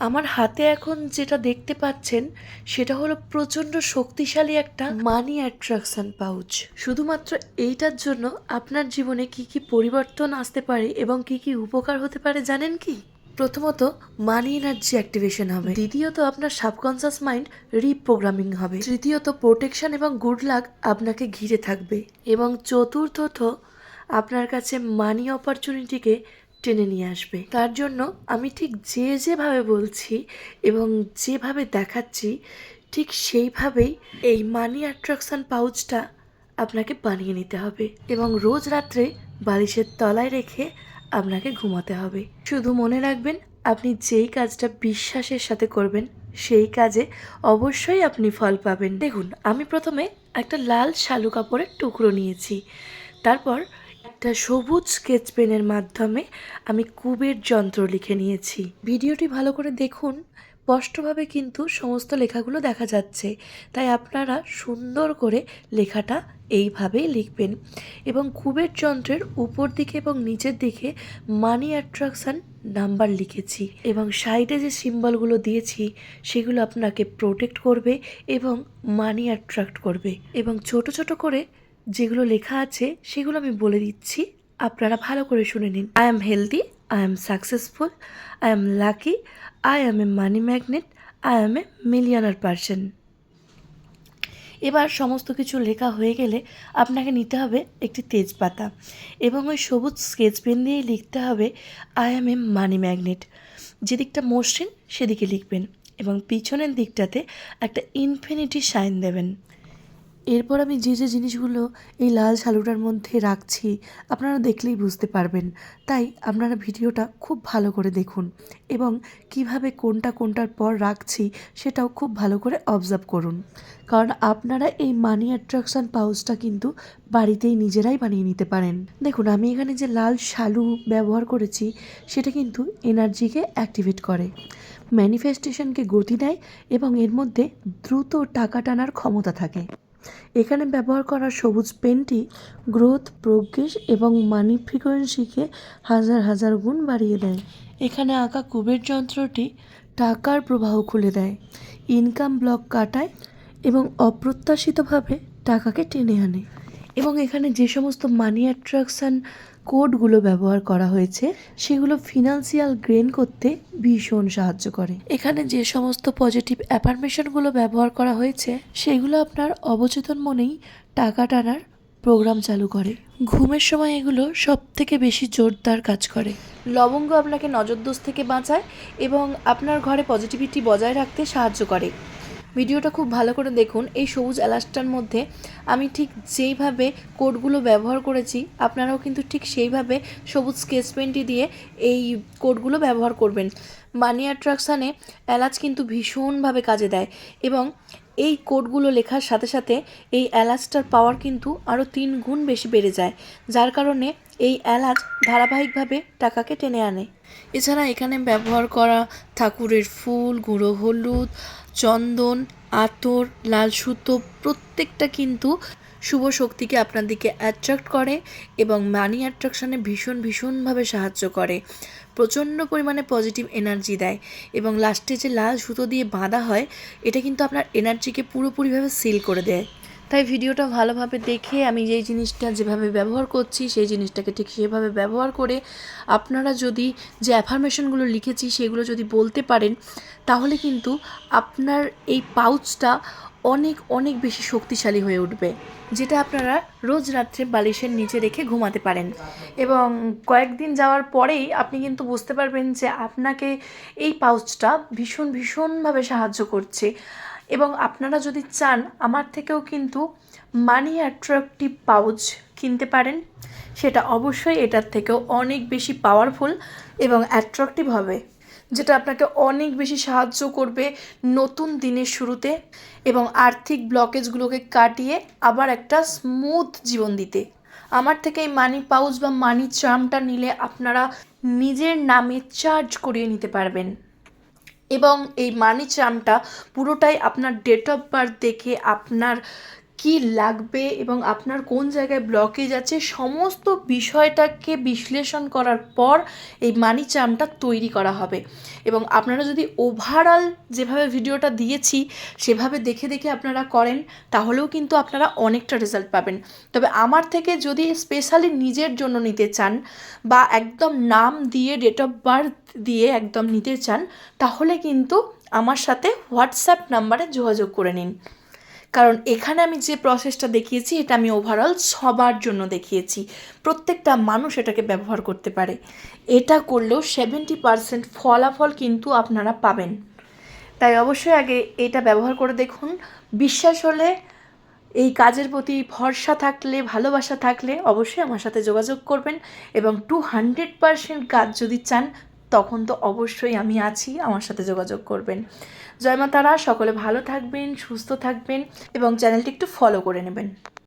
আমার হাতে এখন যেটা দেখতে পাচ্ছেন, সেটা হলো প্রচণ্ড শক্তিশালী একটা মানি অ্যাট্রাকশন পাউচ শুধুমাত্র এইটার জন্য আপনার জীবনে কি কি পরিবর্তন আসতে পারে এবং কি কি উপকার হতে পারে জানেন কি? প্রথমত মানি এনার্জি অ্যাক্টিভেশন হবে। দ্বিতীয়ত, আপনার সাবকনসিয়াস মাইন্ড রিপ্রোগ্রামিং হবে। তৃতীয়ত প্রোটেকশন এবং গুড লাক আপনাকে ঘিরে থাকবে। এবং চতুর্থত, আপনার কাছে মানি অপরচুনিটিকে টেনে নিয়ে আসবে। তার জন্য আমি ঠিক যে যেভাবে বলছি এবং যেভাবে দেখাচ্ছি, ঠিক সেইভাবেই এই মানি অ্যাট্রাকশন পাউচটা আপনাকে বানিয়ে নিতে হবে এবং রোজ রাত্রে বালিশের তলায় রেখে আপনাকে ঘুমাতে হবে। শুধু মনে রাখবেন, আপনি যেই কাজটা বিশ্বাসের সাথে করবেন, সেই কাজে অবশ্যই আপনি ফল পাবেন। দেখুন, আমি প্রথমে একটা লাল শালু কাপড়ের টুকরো নিয়েছি। তারপর একটা সবুজ স্কেচ পেনের মাধ্যমে আমি কুবের যন্ত্র লিখে নিয়েছি। ভিডিওটি ভালো করে দেখুন। স্পষ্টভাবে কিন্তু সমস্ত লেখাগুলো দেখা যাচ্ছে। তাই আপনারা সুন্দর করে লেখাটা এইভাবেই লিখবেন এবং কুবের যন্ত্রের উপর দিকে এবং নিচের দিকে মানি অ্যাট্রাকশন নাম্বার লিখেছি এবং সাইডে যে সিম্বলগুলো দিয়েছি, সেগুলো আপনাকে প্রোটেক্ট করবে এবং মানি অ্যাট্রাক্ট করবে এবং ছোট ছোট করে যেগুলো লেখা আছে, সেগুলো আমি বলে দিচ্ছি। আপনারা ভালো করে শুনে নিন। I am healthy I am successful I am lucky I am a money magnet I am a millionaire person এবার সমস্ত কিছু লেখা হয়ে গেলে আপনাকে নিতে হবে একটি তেজপাতা এবং ওই সবুজ স্কেচ পেন দিয়েই লিখতে হবে I am a money magnet যেদিকটা মসৃণ, সেদিকে লিখবেন এবং পিছনের দিকটাতে একটা ইনফিনিটি সাইন দেবেন। এরপর আমি যে যে জিনিসগুলো এই লাল শালুটার মধ্যে রাখছি, আপনারা দেখলেই বুঝতে পারবেন। তাই আপনারা ভিডিওটা খুব ভালো করে দেখুন এবং কীভাবে কোনটা কোনটার পর রাখছি সেটাও খুব ভালো করে অবজার্ভ করুন। কারণ আপনারা এই মানি অ্যাট্রাকশন পাউচটা কিন্তু বাড়িতেই নিজেরাই বানিয়ে নিতে পারেন। দেখুন, আমি এখানে যে লাল শালু ব্যবহার করেছি, সেটা কিন্তু এনার্জিকে অ্যাক্টিভেট করে। ম্যানিফেস্টেশনকে গতি দেয় এবং এর মধ্যে দ্রুত টাকা টানার ক্ষমতা থাকে। এখানে ব্যবহার করা সবুজ পেনটি গ্রোথ, প্রজ্ঞেস এবং মানি ফ্রিকোয়েন্সিকে হাজার হাজার গুণ বাড়িয়ে দেয়। এখানে আঁকা কুবের যন্ত্রটি টাকার প্রবাহ খুলে দেয়, ইনকাম ব্লক কাটায় এবং অপ্রত্যাশিতভাবে টাকাকে টেনে আনে। এবং এখানে যে সমস্ত মানি অ্যাট্রাকশন কোডগুলো ব্যবহার করা হয়েছে সেগুলো ফিনান্সিয়াল গ্রেন করতে ভীষণ সাহায্য করে। এখানে যে সমস্ত পজিটিভ অ্যাফার্মেশনগুলো ব্যবহার করা হয়েছে সেগুলো আপনার অবচেতন মনেই টাকা টানার প্রোগ্রাম চালু করে। ঘুমের সময় এগুলো সব থেকে বেশি জোরদার কাজ করে। লবঙ্গ আপনাকে নজরদোষ থেকে বাঁচায় এবং আপনার ঘরে পজিটিভিটি বজায় রাখতে সাহায্য করে। ভিডিওটা খুব ভালো করে দেখুন। এই সবুজ এলাচটার মধ্যে আমি ঠিক যেইভাবে কোডগুলো ব্যবহার করেছি, আপনারাও কিন্তু ঠিক সেইভাবে সবুজ স্কেচ পেনটি দিয়ে এই কোডগুলো ব্যবহার করবেন। মানি অ্যাট্রাকশানে এলাচ কিন্তু ভীষণভাবে কাজে দেয় এবং এই কোডগুলো লেখার সাথে সাথে এই এলাচটার পাওয়ার কিন্তু আরও তিন গুণ বেশি বেড়ে যায়, যার কারণে এই এলাচ ধারাবাহিকভাবে টাকাকে টেনে আনে। এছাড়া এখানে ব্যবহার করা ঠাকুরের ফুল, গুঁড়ো হলুদ, চন্দন, আতর, লাল সুতো প্রত্যেকটা কিন্তু শুভ শক্তিকে আপনার দিকে অ্যাট্রাক্ট করে এবং মানি অ্যাট্রাকশানে ভীষণ, ভীষণভাবে সাহায্য করে। প্রচণ্ড পরিমাণে পজিটিভ এনার্জি দেয় এবং লাস্টে যে লাল সুতো দিয়ে বাঁধা হয়, এটা কিন্তু আপনার এনার্জিকে পুরোপুরিভাবে সিল করে দেয়। তাই ভিডিওটা ভালোভাবে দেখে আমি যেই জিনিসটা যেভাবে ব্যবহার করছি, সেই জিনিসটাকে ঠিক সেভাবে ব্যবহার করে আপনারা যদি যে অ্যাফার্মেশনগুলো লিখেছি সেগুলো যদি বলতে পারেন, তাহলে কিন্তু আপনার এই পাউচটা অনেক অনেক বেশি শক্তিশালী হয়ে উঠবে, যেটা আপনারা রোজ রাত্রে বালিশের নিচে রেখে ঘুমাতে পারেন। এবং কয়েকদিন যাওয়ার পরেই আপনি কিন্তু বুঝতে পারবেন যে আপনাকে এই পাউচটা ভীষণ, ভীষণভাবে সাহায্য করছে। এবং আপনারা যদি চান, আমার থেকেও কিন্তু মানি অ্যাট্রাকটিভ পাউচ কিনতে পারেন। সেটা অবশ্যই এটার থেকেও অনেক বেশি পাওয়ারফুল এবং অ্যাট্রাকটিভ হবে, যেটা আপনাকে অনেক বেশি সাহায্য করবে নতুন দিনের শুরুতে এবং আর্থিক ব্লকেজগুলোকে কাটিয়ে আবার একটা স্মুথ জীবন দিতে। আমার থেকে এই মানি পাউচ বা মানি চার্মটা নিলে আপনারা নিজের নামে চার্জ করিয়ে নিতে পারবেন। এবং এই মানি চামটা পুরোটাই আপনার ডেট অফ বার্থ দেখে আপনার কি লাগবে এবং আপনার কোন জায়গায় ব্লকেজ আছে, সমস্ত বিষয়টাকে বিশ্লেষণ করার পর এই মানি চার্মটা তৈরি করা হবে। এবং আপনারা যদি ওভারঅল যেভাবে ভিডিওটা দিয়েছি, সেভাবে দেখে দেখে আপনারা করেন, তাহলেও কিন্তু আপনারা অনেকটা রেজাল্ট পাবেন। তবে আমার থেকে যদি স্পেশালি নিজের জন্য নিতে চান বা একদম নাম দিয়ে ডেট অফ বার্থ দিয়ে একদম নিতে চান, তাহলে কিন্তু আমার সাথে হোয়াটসঅ্যাপ নাম্বারে যোগাযোগ করে নিন। কারণ এখানে আমি যে প্রসেসটা দেখিয়েছি, এটা আমি ওভারঅল সবার জন্য দেখিয়েছি। প্রত্যেকটা মানুষ এটাকে ব্যবহার করতে পারে। এটা করলেও সেভেন্টি পারসেন্ট ফলাফল কিন্তু আপনারা পাবেন। তাই অবশ্যই আগে এটা ব্যবহার করে দেখুন। বিশ্বাস হলে, এই কাজের প্রতি ভরসা থাকলে, ভালোবাসা থাকলে অবশ্যই আমার সাথে যোগাযোগ করবেন এবং টু হান্ড্রেড পারসেন্ট কাজ যদি চান তখন তো অবশ্যই আমি আছি, আমার সাথে যোগাযোগ করবেন। জয়মাতারা সকলে ভালো থাকবেন, সুস্থ থাকবেন এবং চ্যানেলটি একটু ফলো করে নেবেন।